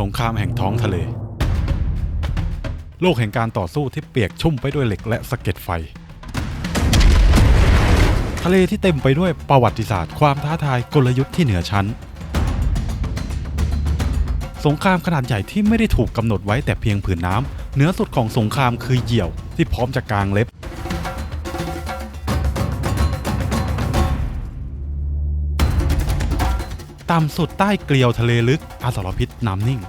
สงครามแห่งท้องทะเล โลกแห่งการต่อสู้ที่เปียกชุ่มไปด้วยเหล็กและสะเก็ดไฟ ทะเลที่เต็มไปด้วยประวัติศาสตร์ ความท้าทายกลยุทธ์ที่เหนือชั้น สงครามขนาดใหญ่ที่ไม่ได้ถูกกำหนดไว้แต่เพียงผืนน้ำเหนือสุดของสงครามคือเหยี่ยวที่พร้อมจะกางเล็บ ต่ำสุดใต้เกลียวทะเลลึกอาสรพิษน้ำนิ่ง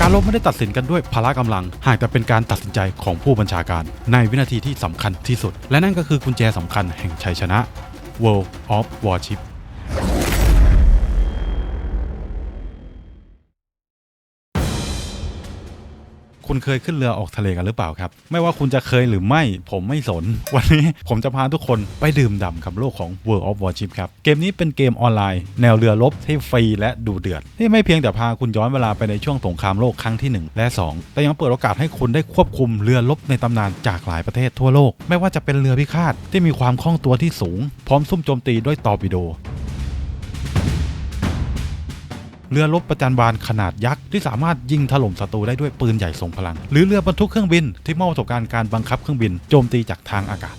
การลบไม่ได้ตัดสินกันด้วยพละกำลัง หากแต่เป็นการตัดสินใจของผู้บัญชาการ ในวินาทีที่สำคัญที่สุดและนั่นก็คือกุญแจสำคัญแห่งชัยชนะ World of Warship คุณเคยขึ้นเรือออกทะเลกันหรือเปล่าครับ ไม่ว่าคุณจะเคยหรือไม่ผมไม่สน วันนี้ผมจะพาทุกคนไปดื่มด่ำกับโลกของ World of Warship ครับ เกมนี้เป็นเกมออนไลน์ แนวเรือรบที่ฟรีและดูเดือด ที่ไม่เพียงแต่พาคุณย้อนเวลาไปในช่วงสงครามโลกครั้งที่ 1 และ 2 แต่ยังเปิดโอกาสให้คุณได้ควบคุมเรือรบในตำนานจากหลายประเทศทั่วโลก ไม่ว่าจะเป็นเรือพิฆาตที่มีความคล่องตัวที่สูง พร้อมซุ่มโจมตีด้วยตอร์ปิโด เรือรบประจันบานขนาดยักษ์ที่สามารถยิงถล่มศัตรูได้ด้วยปืนใหญ่ทรงพลัง หรือเรือบรรทุกเครื่องบินที่มอบประสบการณ์การบังคับเครื่องบินโจมตีจากทางอากาศ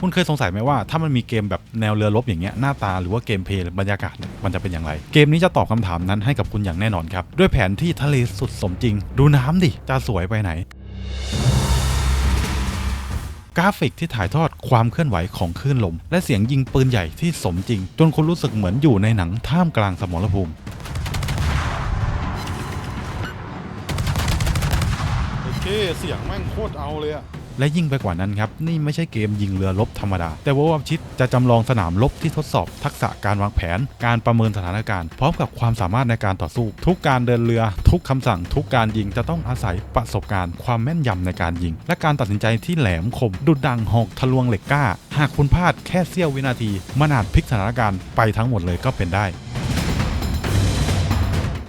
คุณเคยสงสัยไหมว่าถ้ามันมีเกมแบบแนวเรือรบอย่างเงี้ยหน้าตาหรือว่าเกมเพลย์บรรยากาศมันจะเป็นอย่างไร เกมนี้จะตอบคำถามนั้นให้กับคุณอย่างแน่นอนครับ ด้วยแผนที่ทะเลสุดสมจริง ดูน้ำดิจะสวยไปไหน กราฟิกที่ถ่ายทอดความเคลื่อนไหวของคลื่นลม และเสียงยิงปืนใหญ่ที่สมจริง จนคุณรู้สึกเหมือนอยู่ในหนังท่ามกลางสมรภูมิโอเคเสียงแม่งโคตรเอาเลยอะ และยิ่งไปกว่านั้นครับนี่ไม่ใช่เกมยิงเรือรบธรรมดา แต่ว่าชิดจะจำลองสนามรบที่ทดสอบทักษะการวางแผน การประเมินสถานการณ์ พร้อมกับความสามารถในการต่อสู้ ทุกการเดินเรือ ทุกคำสั่ง ทุกการยิงจะต้องอาศัยประสบการณ์ ความแม่นยำในการยิง และการตัดสินใจที่แหลมคม ดุดดังหอกทะลวงเหล็กกล้า หากคุณพลาดแค่เสี้ยววินาทีมันอาจพลิกสถานการณ์ไปทั้งหมดเลยก็เป็นได้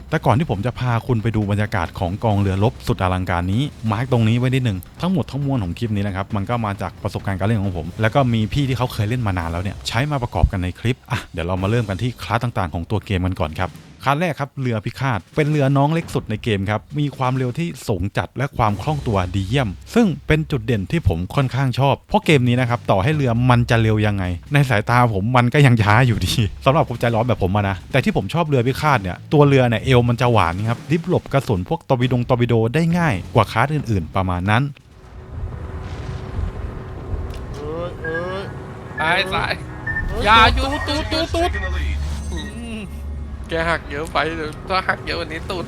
แต่ก่อนที่ผมจะพาคุณไปดูบรรยากาศของกองเรือรบสุดอลังการนี้ มาร์กตรงนี้ไว้นิดนึง ทั้งหมดทั้งมวลของคลิปนี้นะครับ มันก็มาจากประสบการณ์การเล่นของผม แล้วก็มีพี่ที่เขาเคยเล่นมานานแล้วเนี่ย ใช้มาประกอบกันในคลิป อะ เดี๋ยวเรามาเริ่มกันที่คลาสต่างๆ ของตัวเกมกันก่อนครับ คลาแรกครับเรือพิฆาต เป็นเรือน้องเล็กสุดในเกมครับ มีความเร็วที่สูงจัดและความคล่องตัวดีเยี่ยม ซึ่งเป็นจุดเด่นที่ผมค่อนข้างชอบ เพราะเกมนี้นะครับต่อให้เรือมันจะเร็วยังไง ในสายตาผมมันก็ยังช้าอยู่ดีสำหรับผมใจร้อนแบบผมนะ แต่ที่ผมชอบเรือพิฆาตเนี่ยตัวเรือเนี่ยเอวมันจะหวานครับริบหลบกระสุนพวกตอร์ปิดงตอร์ปิโดได้ง่ายกว่าคลาสอื่น ๆ ประมาณนั้นเอ้ยเอ้ยสายอย่าหยุดตูดตูดตูด แกหักเยอะไปเดี๋ยวถ้าหักเยอะกวันนี้ตูด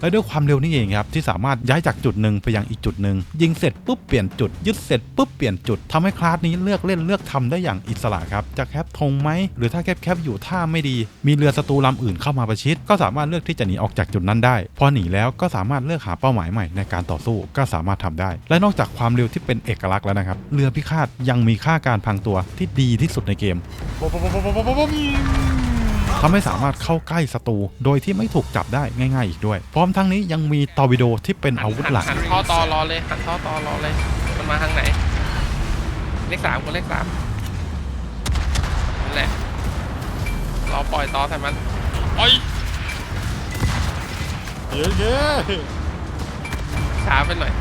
และด้วยความเร็วนี่เองครับที่สามารถย้ายจากจุดหนึ่งไปยังอีกจุดหนึ่งยิงเสร็จปุ๊บเปลี่ยนจุดยึดเสร็จปุ๊บเปลี่ยนจุดทำให้คลาสนี้เลือกเล่นเลือกทำได้อย่างอิสระครับจะแคปธงไหมหรือถ้าแคปแคปอยู่ท่าไม่ดี มีเรือศัตรูลำอื่นเข้ามาประชิด ก็สามารถเลือกที่จะหนีออกจากจุดนั้นได้ พอหนีแล้วก็สามารถเลือกหาเป้าหมายใหม่ในการต่อสู้ก็สามารถทำได้ และนอกจากความเร็วที่เป็นเอกลักษณ์แล้วนะครับเรือพิฆาตยังมีค่าการพังตัวที่ดีที่สุดในเกมบ๊อบบ๊อบบ๊อบบ๊อบบ๊อบบ๊บ ทำให้สามารถเข้าใกล้ศัตรูโดยที่ไม่ถูกจับได้ง่าย ๆ อีกด้วย พร้อมทั้งนี้ยังมีตอร์ปิโดที่เป็นอาวุธหลักหันท่อต่อรอเลยหันท่อต่อรอเลยมันมาทางไหน เลขสามคนเลขสามนั่นแหละรอปล่อยต่อใส่มันปล่อยเย้เย้ช้าไปหน่อย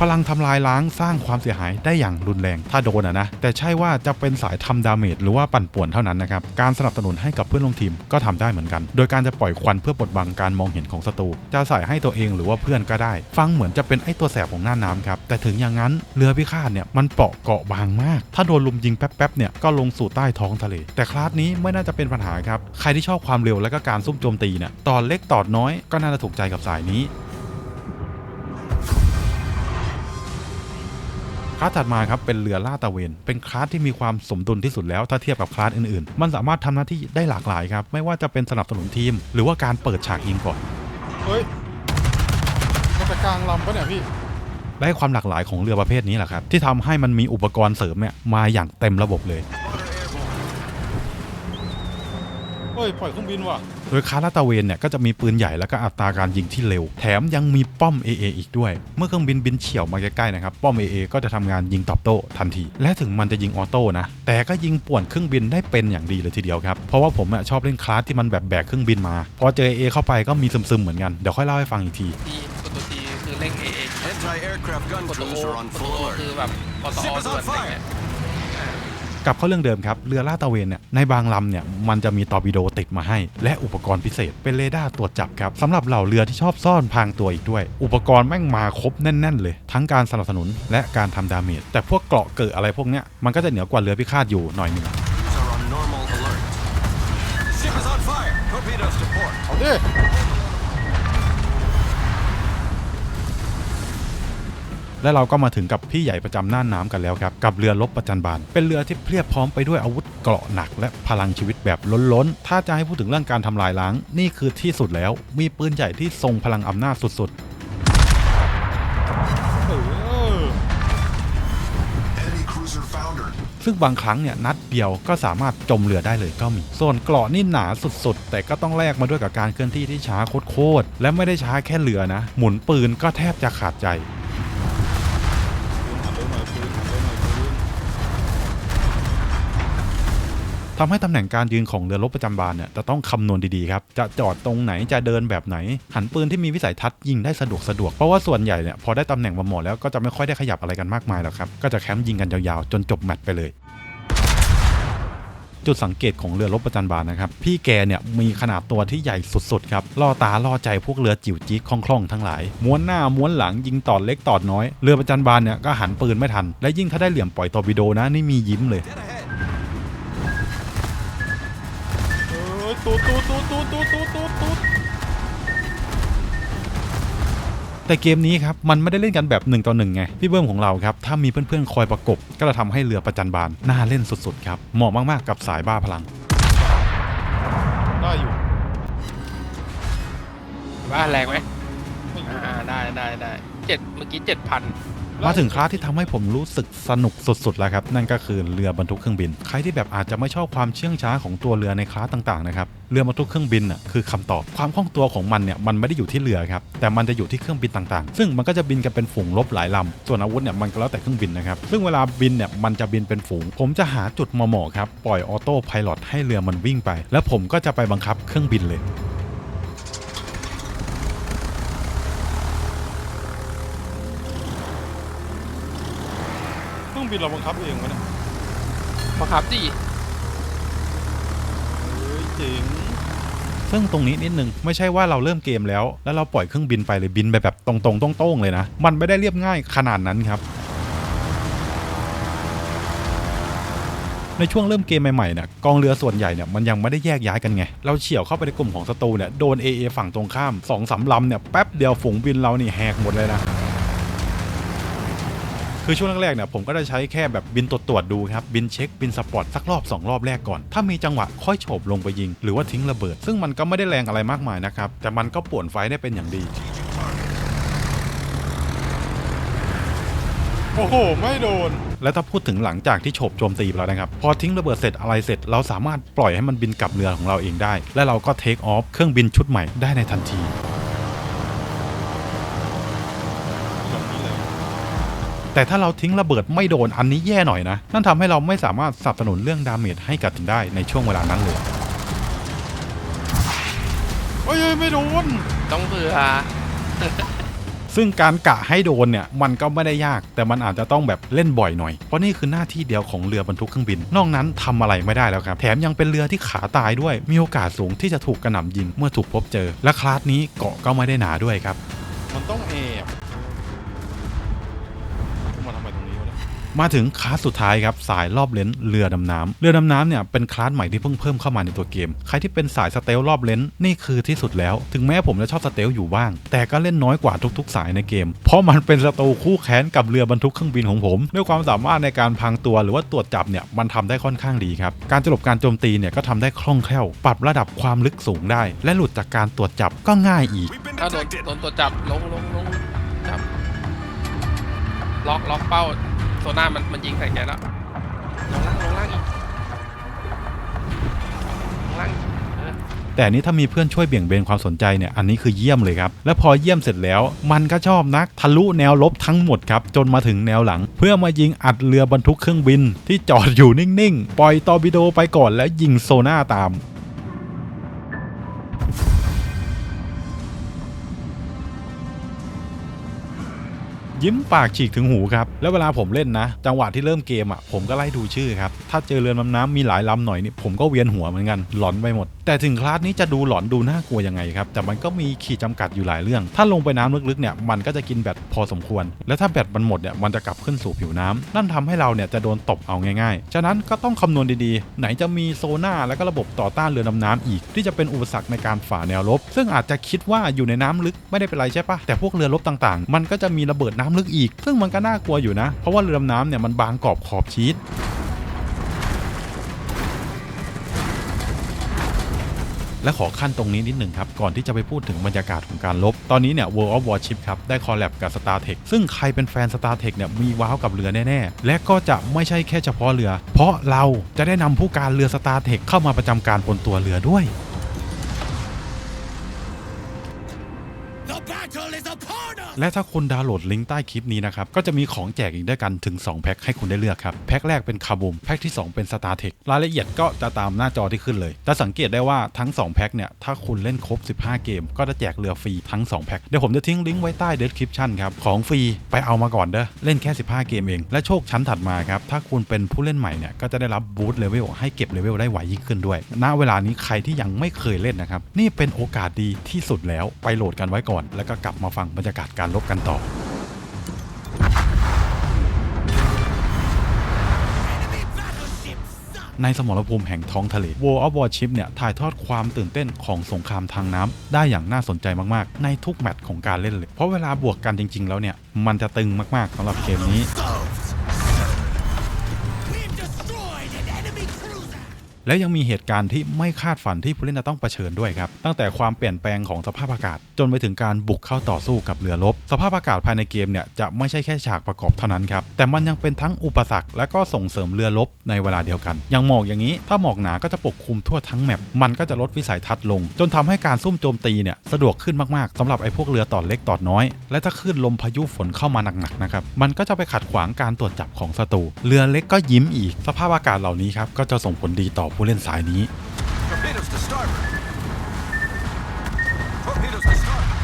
พลังทำลายล้างสร้างความเสียหายได้อย่างรุนแรง ถ้าโดนอะนะ แต่ใช่ว่าจะเป็นสายทำดาเมจหรือว่าปั่นป่วนเท่านั้นนะครับ การสนับสนุนให้กับเพื่อนร่วมทีมก็ทำได้เหมือนกัน โดยการจะปล่อยควันเพื่อบดบังการมองเห็นของศัตรู จะใส่ให้ตัวเองหรือว่าเพื่อนก็ได้ ฟังเหมือนจะเป็นไอ้ตัวแสบของหน้าน้ำครับ แต่ถึงอย่างนั้นเรือพิฆาตเนี่ยมันเปาะเกาะบางมาก ถ้าโดนลุมยิงแป๊บๆเนี่ยก็ลงสู่ใต้ท้องทะเล แต่คลาสนี้ไม่น่าจะเป็นปัญหาครับ ใครที่ชอบความเร็วและก็การซุ่มโจมตีเนี่ยตอนเล็กตอดน้อยก็น่าจะถูกใจกับสายนี้ คลาสถัดมาครับเป็นเรือล่าดตระเวน เป็นคลาสที่มีความสมดุลที่สุดแล้วถ้าเทียบกับคลาสอื่นๆ มันสามารถทำหน้าที่ได้หลากหลายครับ ไม่ว่าจะเป็นสนับสนุนทีม หรือว่าการเปิดฉากยิงก่อน เฮ้ยมันจะกลางลำปะเนี่ยพี่และความหลากหลายของเรือประเภทนี้แหละครับที่ทำให้มันมีอุปกรณ์เสริมเนี่ยมาอย่างเต็มระบบเลย เฮ้ยปล่อยเครื่องบินว่ะ โดยคาร์ลาดตระเวนเนี่ยก็จะมีปืนใหญ่แล้วก็อัตราการยิงที่เร็ว แถมยังมีป้อม AA อีกด้วย เมื่อเครื่องบินบินเฉี่ยวมาใกล้ๆนะครับ ป้อม AA ก็จะทำงานยิงตอบโต้ทันที และถึงมันจะยิงออโต้นะ แต่ก็ยิงป่วนเครื่องบินได้เป็นอย่างดีเลยทีเดียวครับ เพราะว่าผมอะชอบเล่นคลาสที่มันแบบแบกเครื่องบินมา พอเจอ AA เข้าไปก็มีซึมๆเหมือนกัน เดี๋ยวค่อยเล่าให้ฟังอีกทีทีกดตัวทีคือเร่งเอเอ Anti-aircraft gun กดตัว crews โอ are on กดตัว full โอ alert. คือแบบปตอ Ship is ด่วน on อะไร fire เงี้ย กลับเข้าเรื่องเดิมครับเรือลาดตระเวนเนี่ยในบางลำเนี่ยมันจะมีตอร์ปิโดติดมาให้ และอุปกรณ์พิเศษเป็นเรดาร์ตรวจจับครับสำหรับเหล่าเรือที่ชอบซ่อนพรางตัวอีกด้วย อุปกรณ์แม่งมาครบแน่น ๆ เลย ทั้งการสนับสนุนและการทำดาเมจแต่พวกเกราะเกิดอะไรพวกเนี้ยมันก็จะเหนือกว่าเรือพิฆาตอยู่หน่อยหนึง Crews are on normal alert. Ship is on fire. Torpedoes to port. เอาดิ และเราก็มาถึงกับพี่ใหญ่ประจำน่านน้ำกันแล้วครับกับเรือรบประจันบาน เป็นเรือที่เพียบพร้อมไปด้วยอาวุธเกราะหนัก และพลังชีวิตแบบล้นๆ ถ้าจะให้พูดถึงเรื่องการทำลายล้าง นี่คือที่สุดแล้ว มีปืนใหญ่ที่ทรงพลังอำนาจสุดๆซึ่งบางครั้งเนี่ยนัดเดียวก็สามารถจมเรือได้เลยก็มี ส่วนเกราะนี่หนาสุดๆ แต่ก็ต้องแลกมาด้วยกับการเคลื่อนที่ที่ช้าโคตรๆและไม่ได้ช้าแค่เรือนะ หมุนปืนก็แทบจะขาดใจ ทำให้ตำแหน่งการยืนของเรือรบประจำบานเนี่ยจะต้องคำนวณดีๆครับ จะจอดตรงไหนจะเดินแบบไหน หันปืนที่มีวิสัยทัศน์ยิงได้สะดวกสะดวกเพราะว่าส่วนใหญ่เนี่ยพอได้ตำแหน่งมาหมดแล้วก็จะไม่ค่อยได้ขยับอะไรกันมากมายหรอกครับก็จะแคมป์ยิงกันยาวๆ จนจบแมตช์ไปเลยจุดสังเกตของเรือรบประจันบานนะครับ พี่แกเนี่ยมีขนาดตัวที่ใหญ่สุดๆครับล่อตาล่อใจพวกเรือจิ๋วจี๊ดคล่องๆทั้งหลาย ม้วนหน้าม้วนหลังยิงตอดเล็กตอดน้อย เรือประจันบานเนี่ยก็หันปืนไม่ทัน และยิ่งถ้าได้เหลี่ยมปล่อยตอร์ปิโดนะนี่มียิ้มเลย ตูดตูดตูดตูดตูดตูดตูดตูดแต่เกมนี้ครับมันไม่ได้เล่นกันแบบ1ต่อ1ไงพี่เบิ้มของเราครับถ้ามีเพื่อนๆคอยประกบ ก็จะทำให้เรือประจันบานน่าเล่นสุดๆครับเหมาะมากๆกับสายบ้าพลังได้อยู่ว่าแรงไหมอ่าได้ได้ได้เจ็ดเมื่อกี้เจ็ดพัน มาถึงคลาสที่ทำให้ผมรู้สึกสนุกสุดๆแล้วครับ นั่นก็คือเรือบรรทุกเครื่องบิน ใครที่แบบอาจจะไม่ชอบความเชื่องช้าของตัวเรือในคลาสต่างๆนะครับเรือบรรทุกเครื่องบินน่ะคือคำตอบความคล่องตัวของมันเนี่ยมันไม่ได้อยู่ที่เรือครับแต่มันจะอยู่ที่เครื่องบินต่างๆ ซึ่งมันก็จะบินกันเป็นฝูงลบหลายลำส่วนอาวุธเนี่ยมันก็แล้วแต่เครื่องบินนะครับซึ่งเวลาบินเนี่ยมันจะบินเป็นฝูง ผมจะหาจุดเหมาะครับปล่อยออโต้พลอตให้เรือมันวิ่งไป แล้วผมก็จะไปบังคับเครื่องบินเลย รื่องบินเราบังคับเองวะเนี่ยบังคับดิเฮ้ยเจ๋งซึ่งตรงนี้นิดนึงไม่ใช่ว่าเราเริ่มเกมแล้ว แล้วเราปล่อยเครื่องบินไปเลยบินไปแบบตรงๆโต้งๆเลยนะ มันไม่ได้เรียบง่ายขนาดนั้นครับ ในช่วงเริ่มเกมใหม่ๆเนี่ยกองเรือส่วนใหญ่เนี่ยมันยังไม่ได้แยกย้ายกันไง เราเฉี่ยวเข้าไปในกลุ่มของศัตรูเนี่ยโดน AA ฝั่งตรงข้าม2อสาลำเนี่ยแป๊บเดียวฝูงบินเรานี่แหกหมดเลยนะ คือช่วงแรกๆเนี่ยผมก็จะใช้แค่แบบบินตรวจตรวจๆดูครับบินเช็คบินสปอร์ตสักรอบ 2 รอบแรกก่อน ถ้ามีจังหวะค่อยโฉบลงไปยิง หรือว่าทิ้งระเบิด ซึ่งมันก็ไม่ได้แรงอะไรมากมายนะครับแต่มันก็ป่วนไฟได้เป็นอย่างดี โอ้โห ไม่โดน และถ้าพูดถึงหลังจากที่โฉบโจมตีไปแล้วนะครับ พอทิ้งระเบิดเสร็จอะไรเสร็จ เราสามารถปล่อยให้มันบินกลับเรือของเราเองได้ และเราก็เทคออฟเครื่องบินชุดใหม่ได้ในทันที แต่ถ้าเราทิ้งระเบิดไม่โดนอันนี้แย่หน่อยนะ นั่นทำให้เราไม่สามารถสนับสนุนเรื่องดาเมจให้กับทีมได้ในช่วงเวลานั้นเลยเฮ้ยเฮ้ยไม่โดน ต้องเผื่อซึ่งการกะให้โดนเนี่ยมันก็ไม่ได้ยาก แต่มันอาจจะต้องแบบเล่นบ่อยหน่อย เพราะนี่คือหน้าที่เดียวของเรือบรรทุกเครื่องบิน นอกนั้นทำอะไรไม่ได้แล้วครับ แถมยังเป็นเรือที่ขาตายด้วย มีโอกาสสูงที่จะถูกกระหน่ำยิงเมื่อถูกพบเจอ และคลาสนี้เกาะก็ไม่ได้หนาด้วยครับ มันต้องแอบ มาถึงคลาสสุดท้ายครับสายรอบเลนเรือดำน้ำเรือดำน้ำเนี่ยเป็นคลาสใหม่ที่เพิ่งเพิ่มเข้ามาในตัวเกม ใครที่เป็นสายสเตลรอบเลนนี่คือที่สุดแล้ว ถึงแม้ผมจะชอบสเตลอยู่บ้าง แต่ก็เล่นน้อยกว่าทุก ๆ สายในเกม เพราะมันเป็นศัตรูคู่แค้นกับเรือบรรทุกเครื่องบินของผม ด้วยความสามารถในการพังตัวหรือว่าตรวจจับเนี่ยมันทำได้ค่อนข้างดีครับ การจลบการโจมตีเนี่ยก็ทำได้คล่องแคล่ว ปรับระดับความลึกสูงได้ และหลุดจากการตรวจจับก็ง่ายอีกถ้าโดนโดนตัวจจับลงลงลงจับล็อกล็อกเป้า ซน่ามันมันยิงใส่แกแล้วลงล่างลงล่างอีกลงล่างอีกเออแต่อันนี้ถ้ามีเพื่อนช่วยเบี่ยงเบนความสนใจเนี่ยอันนี้คือเยี่ยมเลยครับ และพอเยี่ยมเสร็จแล้วมันก็ชอบนักทะลุแนวลบทั้งหมดครับ จนมาถึงแนวหลัง เพื่อมายิงอัดเรือบรรทุกเครื่องบินที่จอดอยู่นิ่งๆ ปล่อยตอร์ปิโดไปก่อนแล้วยิงโซน่าตาม ยิ้มปากฉีกถึงหูครับ แล้วเวลาผมเล่นนะ จังหวะที่เริ่มเกมอะผมก็ไล่ดูชื่อครับ ถ้าเจอเรือน้ำน้ำมีหลายลำหน่อยนี่ผมก็เวียนหัวเหมือนกันหลอนไปหมด แต่ถึงคลาสนี้จะดูหลอนดูน่ากลัวยังไงครับ แต่มันก็มีขีดจำกัดอยู่หลายเรื่อง ถ้าลงไปน้ำลึกๆเนี่ยมันก็จะกินแบตพอสมควร และถ้าแบตมันหมดเนี่ยมันจะกลับขึ้นสู่ผิวน้ำนั่นทำให้เราเนี่ยจะโดนตบเอาง่ายๆ ฉะนั้นก็ต้องคำนวณดีๆ ไหนจะมีโซน่าแล้วก็ระบบต่อต้านเรือดำน้ำอีก ที่จะเป็นอุปสรรคในการฝ่าแนวรบซึ่งอาจจะคิดว่าอยู่ในน้ำลึกไม่ได้เป็นไรใช่ปะแต่พวกเรือรบต่างๆ มันก็จะมีระเบิดน้ำลึกอีก ซึ่งมันก็น่ากลัวอยู่นะ เพราะว่าเรือดำน้ำเนี่ยมันบางกรอบขอบชีสและขอขั้นตรงนี้นิดหนึ่งครับ ก่อนที่จะไปพูดถึงบรรยากาศของการลบ ตอนนี้เนี่ย World of Warship ครับ ได้คอลแลบกับ StarTech ซึ่งใครเป็นแฟน StarTech เนี่ย มีว้าวกับเรือแน่ ๆ และก็จะไม่ใช่แค่เฉพาะเรือ เพราะเราจะได้นำผู้การเรือ StarTech เข้ามาประจำการบนตัวเรือด้วย และถ้าคุณดาวน์โหลดลิงก์ใต้คลิปนี้นะครับ ก็จะมีของแจกอีกด้วยกันถึง 2 แพ็คให้คุณได้เลือกครับ แพ็คแรกเป็นคาบูมแพ็คที่ 2 เป็น StarTech รายละเอียดก็จะตามหน้าจอที่ขึ้นเลย จะสังเกตได้ว่าทั้ง 2 แพ็คเนี่ย ถ้าคุณเล่นครบ 15 เกม ก็จะแจกเรือฟรีทั้ง 2 แพ็ค เดี๋ยวผมจะทิ้งลิงก์ไว้ใต้ description ครับ ของฟรีไปเอามาก่อนเด้อ เล่นแค่ 15 เกมเอง และโชคชั้นถัดมาครับ ถ้าคุณเป็นผู้เล่นใหม่เนี่ย ก็จะได้รับบูสต์เลเวลให้เก็บเลเวลได้ไวยิ่งขึ้นด้วย ณ เวลานี้ใครที่ยังไม่เคยเล่นนะครับ นี่เป็นโอกาสดีที่สุดแล้ว ไปโหลดกันไว้ก่อน แล้วก็กลับมาฟังบรรยากาศการลบกันต่อ ในสมรภูมิแห่งท้องทะเล World of Warship เนี่ยถ่ายทอดความตื่นเต้นของสงครามทางน้ำได้อย่างน่าสนใจมาก ๆ ในทุกแมตช์ของการเล่นเลย เพราะเวลาบวกกันจริง ๆ แล้วเนี่ย มันจะตึงมาก ๆสำหรับเกมนี้ และยังมีเหตุการณ์ที่ไม่คาดฝันที่ผู้เล่นจะต้องเผชิญด้วยครับ ตั้งแต่ความเปลี่ยนแปลงของสภาพอากาศ จนไปถึงการบุกเข้าต่อสู้กับเรือรบ สภาพอากาศภายในเกมเนี่ยจะไม่ใช่แค่ฉากประกอบเท่านั้นครับ แต่มันยังเป็นทั้งอุปสรรคและก็ส่งเสริมเรือรบในเวลาเดียวกัน อย่างหมอกอย่างนี้ ถ้าหมอกหนาก็จะปกคลุมทั่วทั้งแมปมันก็จะลดวิสัยทัศน์ลง จนทำให้การซุ่มโจมตีเนี่ยสะดวกขึ้นมากๆสำหรับไอ้พวกเรือต่อเล็กต่อน้อย และถ้าคลื่นลมพายุฝนเข้ามาหนักๆนะครับมันก็จะไปขัดขวางการตรวจจับของศัตรูเรือเล็กก็ยิ้มอีก สภาพอากาศเหล่านี้ครับก็จะส่งผลดีต่อผู้เล่นสายนี้ Torpedoes to starboard. Torpedoes to starboard.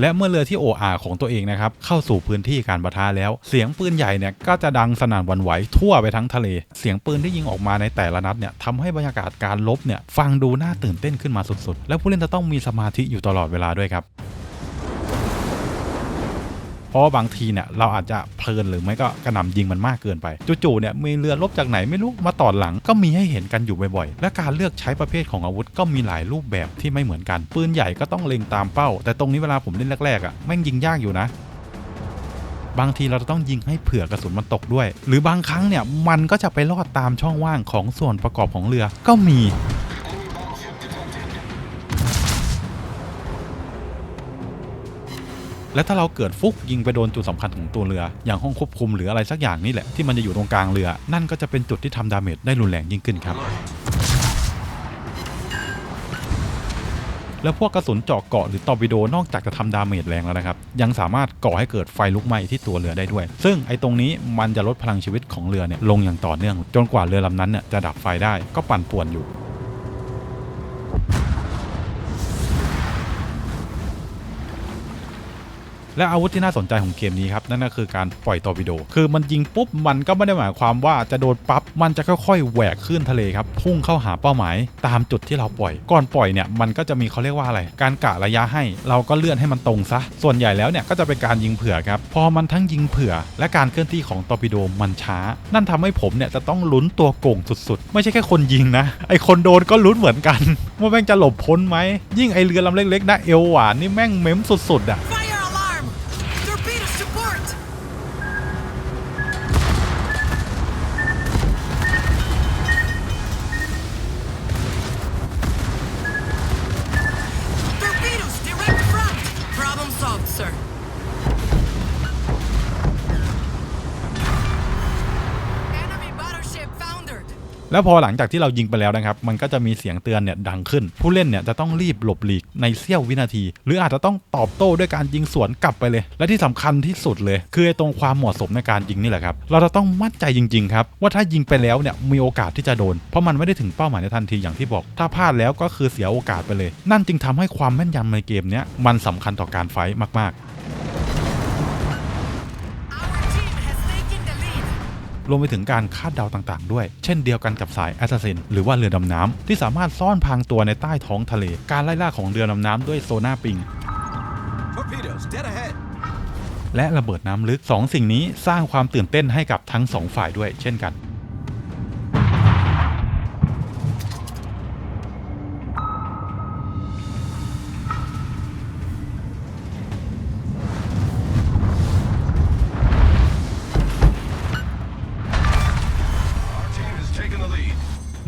และเมื่อเรือที่ OR ของตัวเองนะครับ เข้าสู่พื้นที่การประทะแล้ว เสียงปืนใหญ่เนี่ยก็จะดังสนั่นหวั่นไหวทั่วไปทั้งทะเล เสียงปืนที่ยิงออกมาในแต่ละนัดเนี่ยทำให้บรรยากาศการลบเนี่ยฟังดูน่าตื่นเต้นขึ้นมาสุดๆ และผู้เล่นจะต้องมีสมาธิอยู่ตลอดเวลาด้วยครับ เพราะบางทีเนี่ยเราอาจจะเพลินหรือไม่ก็กระหน่ำยิงมันมากเกินไปจู่ๆเนี่ยมีเรือรบจากไหนไม่รู้มาต่อหลังก็มีให้เห็นกันอยู่บ่อยๆ และการเลือกใช้ประเภทของอาวุธก็มีหลายรูปแบบที่ไม่เหมือนกัน ปืนใหญ่ก็ต้องเล็งตามเป้า แต่ตรงนี้เวลาผมเล่นแรกๆอะแม่งยิงยากอยู่นะบางทีเราจะต้องยิงให้เผื่อกระสุนมันตกด้วย หรือบางครั้งเนี่ยมันก็จะไปลอดตามช่องว่างของส่วนประกอบของเรือก็มี และถ้าเราเกิดฟุกยิงไปโดนจุดสำคัญของตัวเรือ อย่างห้องควบคุมหรืออะไรสักอย่างนี่แหละที่มันจะอยู่ตรงกลางเรือ นั่นก็จะเป็นจุดที่ทำดาเมจได้รุนแรงยิ่งขึ้นครับแล้วพวกกระสุนเจาะเกาะหรือตอร์ปิโดนอกจากจะทำดาเมจแรงแล้วนะครับ ยังสามารถก่อให้เกิดไฟลุกไหม้ที่ตัวเรือได้ด้วย ซึ่งไอ้ตรงนี้มันจะลดพลังชีวิตของเรือเนี่ยลงอย่างต่อเนื่อง จนกว่าเรือลำนั้นเนี่ยจะดับไฟได้ก็ปั่นป่วนอยู่ และอาวุธที่น่าสนใจของเกมนี้ครับนั่นก็คือการปล่อยตอร์ปิโด คือมันยิงปุ๊บมันก็ไม่ได้หมายความว่าจะโดนปั๊บมันจะค่อยๆแหวกขึ้นทะเลครับพุ่งเข้าหาเป้าหมาย ตามจุดที่เราปล่อย ก่อนปล่อยเนี่ยมันก็จะมีเขาเรียกว่าอะไร การกะระยะให้ เราก็เลื่อนให้มันตรงซะส่วนใหญ่แล้วเนี่ยก็จะเป็นการยิงเผื่อครับพอมันทั้งยิงเผื่อ และการเคลื่อนที่ของตอร์ปิโดมันช้า นั่นทำให้ผมเนี่ยจะต้องลุ้นตัวโก่งสุดๆ ไม่ใช่แค่คนยิงนะไอคนโดนก็ลุ้นเหมือนกันว่าแม่งจะหลบพ้นไหมยิ่งไอเรือลำเล็กๆนะเอวหวานนี่แม่งเม้มสุดๆอะ แล้วพอหลังจากที่เรายิงไปแล้วนะครับ มันก็จะมีเสียงเตือนเนี่ยดังขึ้น ผู้เล่นเนี่ยจะต้องรีบหลบหลีกในเสี้ยววินาที หรืออาจจะต้องตอบโต้ด้วยการยิงสวนกลับไปเลย และที่สำคัญที่สุดเลย คือตรงความเหมาะสมในการยิงนี่แหละครับ เราจะต้องมั่นใจจริงๆครับว่าถ้ายิงไปแล้วเนี่ยมีโอกาสที่จะโดน เพราะมันไม่ได้ถึงเป้าหมายในทันทีอย่างที่บอก ถ้าพลาดแล้วก็คือเสียโอกาสไปเลย นั่นจึงทำให้ความแม่นยำในเกมเนี้ยมันสำคัญต่อการไฟมากๆ รวมไปถึงการคาดเดาต่างๆ ด้วย เช่นเดียวกันกับสายแอสซัสซินหรือว่าเรือดำน้ำที่สามารถซ่อนพรางตัวในใต้ท้องทะเล การไล่ล่าของเรือดำน้ำด้วยโซน่าปิง Torpedoes, dead ahead. และระเบิดน้ำลึก 2 สิ่งนี้สร้างความตื่นเต้นให้กับทั้ง 2 ฝ่ายด้วยเช่นกัน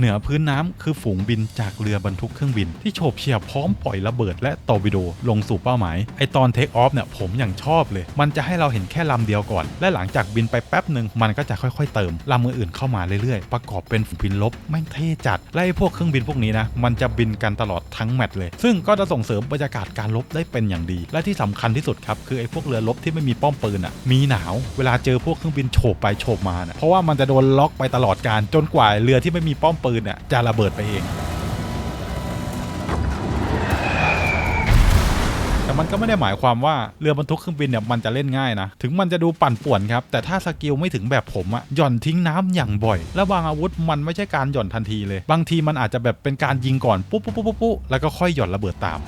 เหนือพื้นน้ำคือฝูงบินจากเรือบรรทุกเครื่องบิน ที่โฉบเฉี่ยวพร้อมปล่อยระเบิดและตอร์ปิโดลงสู่เป้าหมาย ไอตอนเทคออฟเนี่ยผมอย่างชอบเลย มันจะให้เราเห็นแค่ลำเดียวก่อน และหลังจากบินไปแป๊บหนึ่งมันก็จะค่อยๆ เติมลำอื่นๆเข้ามาเรื่อยๆ ประกอบเป็นฝูงบินลบแม่งเท่จัดและไอพวกเครื่องบินพวกนี้นะมันจะบินกันตลอดทั้งแมตช์เลย ซึ่งก็จะส่งเสริมบรรยากาศการลบได้เป็นอย่างดี และที่สำคัญที่สุดครับคือไอพวกเรือรบที่ไม่มีป้อมปืนอะมีหนาวเวลาเจอพวกเครื่องบินโฉบไปโฉบมาเนี่ยเพราะว่ามันจะโดนล็อกไปตลอดการจนกว่าเรือที่ไม่มีป้อมปืนอะจะระเบิดไปเอง แต่มันก็ไม่ได้หมายความว่าเรือบรรทุกเครื่องบินเนี่ยมันจะเล่นง่ายนะ ถึงมันจะดูปั่นป่วนครับ แต่ถ้าสกิลไม่ถึงแบบผมอะหย่อนทิ้งน้ำอย่างบ่อย และบางอาวุธมันไม่ใช่การหย่อนทันทีเลย บางทีมันอาจจะแบบเป็นการยิงก่อนปุ๊บปุ๊บปุ๊บปุ๊บแล้วก็ค่อยหย่อนระเบิดตาม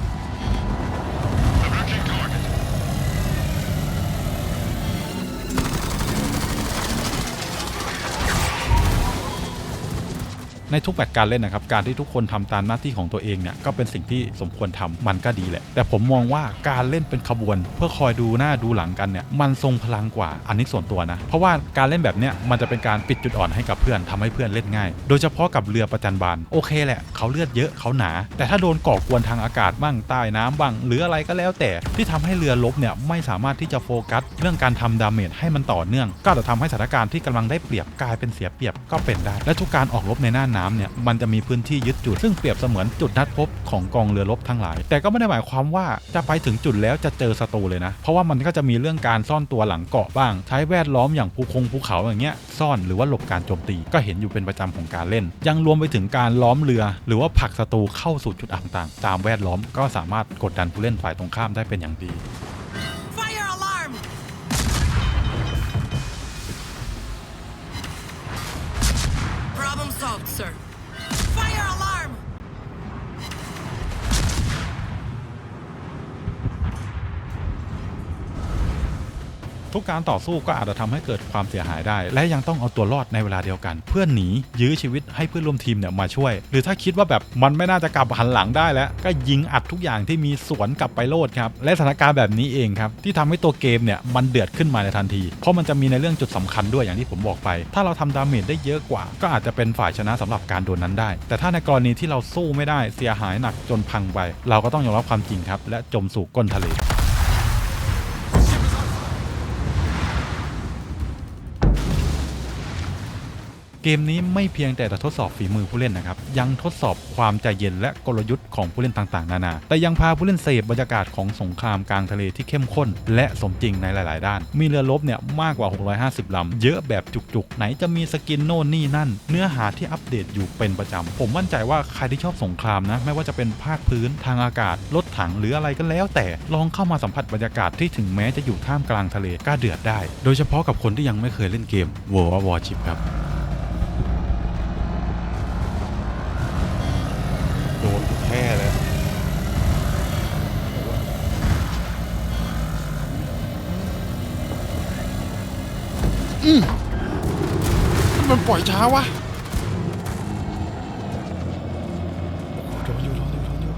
ในทุกแบบการเล่นนะครับการที่ทุกคนทำตามหน้าที่ของตัวเองเนี่ยก็เป็นสิ่งที่สมควรทำมันก็ดีแหละ แต่ผมมองว่าการเล่นเป็นขบวน เพื่อคอยดูหน้าดูหลังกันเนี่ยมันทรงพลังกว่าอันนี้ส่วนตัวนะ เพราะว่าการเล่นแบบเนี้ยมันจะเป็นการปิดจุดอ่อนให้กับเพื่อนทำให้เพื่อนเล่นง่าย โดยเฉพาะกับเรือประจันบานโอเคแหละเขาเลือดเยอะเขาหนา แต่ถ้าโดนก่อกวนทางอากาศบ้างใต้น้ำบ้างหรืออะไรก็แล้วแต่ที่ทำให้เรือลบเนี่ยไม่สามารถที่จะโฟกัส เรื่องการทำดาเมจให้มันต่อเนื่อง ก็จะทำให้สถานการณ์ที่กำลังได้เปรียบกลายเป็นเสียเปรียบก็เป็นได้และทุกการออกรบในหน้าน้ำเนี่ยมันจะมีพื้นที่ยึดจุด ซึ่งเปรียบเสมือนจุดนัดพบของกองเรือรบทั้งหลาย แต่ก็ไม่ได้หมายความว่าจะไปถึงจุดแล้วจะเจอศัตรูเลยนะ เพราะว่ามันก็จะมีเรื่องการซ่อนตัวหลังเกาะบ้าง ใช้แวดล้อมอย่างภูคงภูเขาอย่างเงี้ยซ่อนหรือว่าหลบการโจมตีก็เห็นอยู่เป็นประจำของการเล่น ยังรวมไปถึงการล้อมเรือ หรือว่าผลักศัตรูเข้าสู่จุดต่างๆ ตามแวดล้อมก็สามารถกดดันผู้เล่นฝ่ายตรงข้ามได้เป็นอย่างดี ทุกการต่อสู้ก็อาจจะทำให้เกิดความเสียหายได้ และยังต้องเอาตัวรอดในเวลาเดียวกัน เพื่อหนียื้อชีวิตให้เพื่อนร่วมทีมเนี่ยมาช่วย หรือถ้าคิดว่าแบบมันไม่น่าจะกลับหันหลังได้แล้ว ก็ยิงอัดทุกอย่างที่มีสวนกลับไปโลดครับและสถานการณ์แบบนี้เองครับที่ทำให้ตัวเกมเนี่ยมันเดือดขึ้นมาในทันที เพราะมันจะมีในเรื่องจุดสำคัญด้วยอย่างที่ผมบอกไป ถ้าเราทำดาเมจได้เยอะกว่า ก็อาจจะเป็นฝ่ายชนะสำหรับการโดนนั้นได้ แต่ถ้าในกรณีที่เราสู้ไม่ได้เสียหายหนักจนพังไป เราก็ต้องยอมรับความจริงครับและจมสู่ก้นทะเล เกมนี้ไม่เพียงแต่จะทดสอบฝีมือผู้เล่นนะครับ ยังทดสอบความใจเย็นและกลยุทธ์ของผู้เล่นต่างๆ นานา แต่ยังพาผู้เล่นเสพบรรยากาศของสงครามกลางทะเลที่เข้มข้น และสมจริงในหลาย ๆ ด้าน มีเรือรบเนี่ยมากกว่า 650 ลำ เยอะแบบจุก ๆ ไหนจะมีสกินโน่นนี่นั่น เนื้อหาที่อัปเดตอยู่เป็นประจำ ผมมั่นใจว่าใครที่ชอบสงครามนะ ไม่ว่าจะเป็นภาคพื้น ทางอากาศ รถถัง หรืออะไรก็แล้ว แต่ ลองเข้ามาสัมผัสบรรยากาศที่ถึงแม้จะอยู่ท่ามกลางทะเลก็เดือดได้ โดยเฉพาะกับคนที่ยังไม่เคยเล่นเกม World of Warship ครับ โดนทุกแค่เลย อืมมันปล่อยช้าวะโดนอยู่โดนอยู่โดนอยู่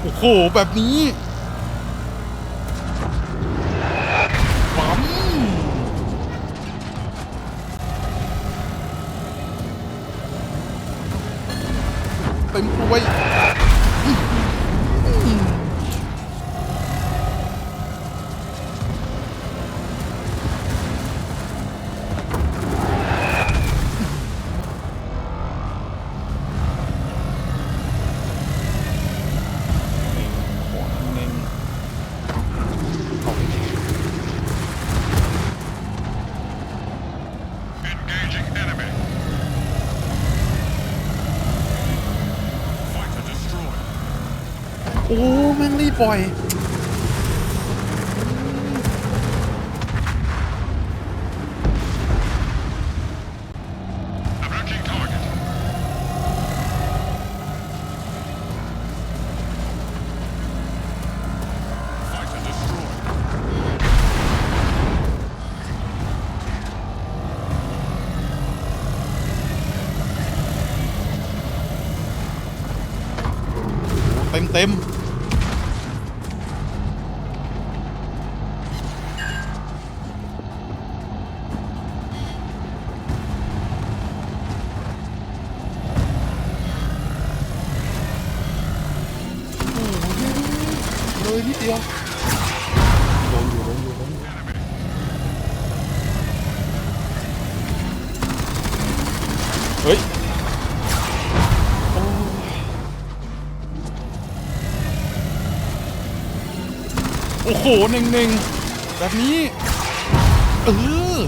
โอ้โห แบบนี้ปั๊มเต็มกล้วย โอ้แม่งรีบปล่อย เดียวโดนอยู่โดนอยู่โดนอยู่เฮ้ยโอ้โหหนึ่งหนึ่งแบบนี้ เออ